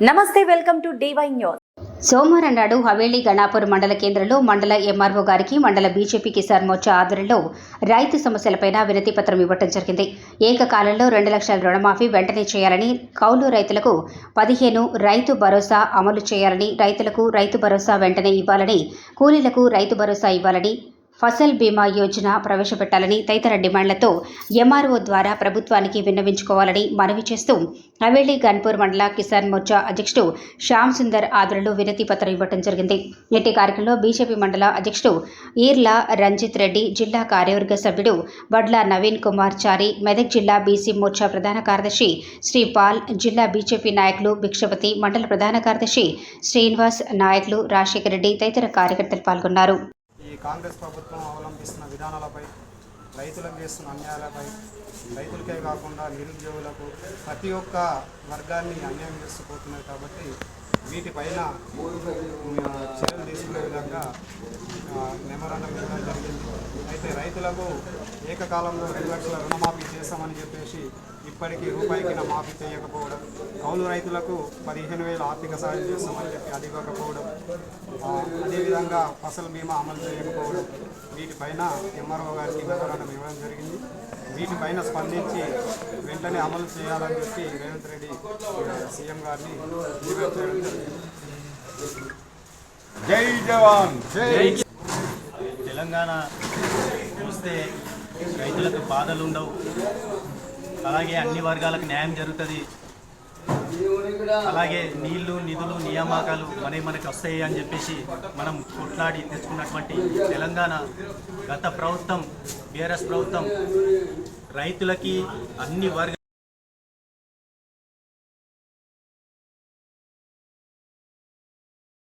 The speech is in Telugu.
నమస్తే వెల్కమ్ టు డివై న్యూస్. సోమవారం నాడు హవేలీ గణాపూర్ మండల కేంద్రంలో మండల ఎంఆర్ఓ గారికి మండల బీజేపీ కిసాన్ మోర్చా ఆధ్వర్యంలో రైతు సమస్యలపైన వినతి పత్రం ఇవ్వడం జరిగింది. ఏకకాలంలో రెండు లక్షల రుణమాఫీ వెంటనే చేయాలని కౌలు రైతులకు పదిహేను రైతు భరోసా అమలు చేయాలని రైతులకు రైతు భరోసా వెంటనే ఇవ్వాలని కూలీలకు రైతు భరోసా ఇవ్వాలని ఫసల్ బీమా యోజన ప్రవేశపెట్టాలని తదితర డిమాండ్లతో ఎంఆర్ఓ ద్వారా ప్రభుత్వానికి విన్నవించుకోవాలని మనవి చేస్తూ హవేలీ గన్పూర్ మండల కిసాన్ మోర్చా అధ్యక్షుడు శ్యామ్ సుందర్ ఆధ్వర్యంలో వినతి పత్రం ఇవ్వడం జరిగింది. నేటి కార్యక్రమంలో బీజేపీ మండల అధ్యక్షుడు ఈర్ల రంజిత్ రెడ్డి జిల్లా కార్యవర్గ సభ్యుడు వడ్ల నవీన్ కుమార్ చారి మెదక్ జిల్లా బీసీ మోర్చా ప్రధాన కార్యదర్శి శ్రీ పాల్ జిల్లా బీజేపీ నాయకులు భిక్షపతి మండల ప్రధాన కార్యదర్శి శ్రీనివాస్ నాయకులు రాజశేఖర రెడ్డి తదితర కార్యకర్తలు పాల్గొన్నారు. ఈ కాంగ్రెస్ ప్రభుత్వం అవలంబిస్తున్న విధానాలపై రైతులకు చేస్తున్న అన్యాయాలపై రైతులకే కాకుండా నిరుద్యోగులకు ప్రతి ఒక్క వర్గాన్ని అన్యాయం చేస్తూ పోతున్నారు కాబట్టి వీటిపైన ఆ, చర్యలు తీసుకునే విధంగా మెమరాండం ఇవ్వడం జరిగింది. అయితే రైతులకు ఏకకాలంలో రెండు లక్షల రుణమాఫీ చేస్తామని చెప్పేసి ఇప్పటికీ రూపాయికి నా మాఫీ చేయకపోవడం కౌలు రైతులకు పదిహేను వేల ఆర్థిక సాయం చేస్తామని చెప్పి అది ఇవ్వకపోవడం అదేవిధంగా ఫసల్ బీమా అమలు చేయకపోవడం వీటిపైన ఎంఆర్ఓ గారికి మెమరాండం ఇవ్వడం జరిగింది. వీటిపైన స్పందించి వెంటనే అమలు చేయాలని చెప్పి రేవంత్ రెడ్డి సీఎం గారిని జై జవాన్! జై తెలంగాణ చూస్తే రైతులకు బాధలు ఉండవు అలాగే అన్ని వర్గాలకు న్యాయం జరుగుతుంది. అలాగే నీళ్ళు నిధులు నియామకాలు మనకి మనకి వస్తాయి అని చెప్పేసి మనం కొట్లాడి తెచ్చుకున్నటువంటి తెలంగాణ గత ప్రభుత్వం బీఆర్ఎస్ ప్రభుత్వం రైతులకి అన్ని వర్గ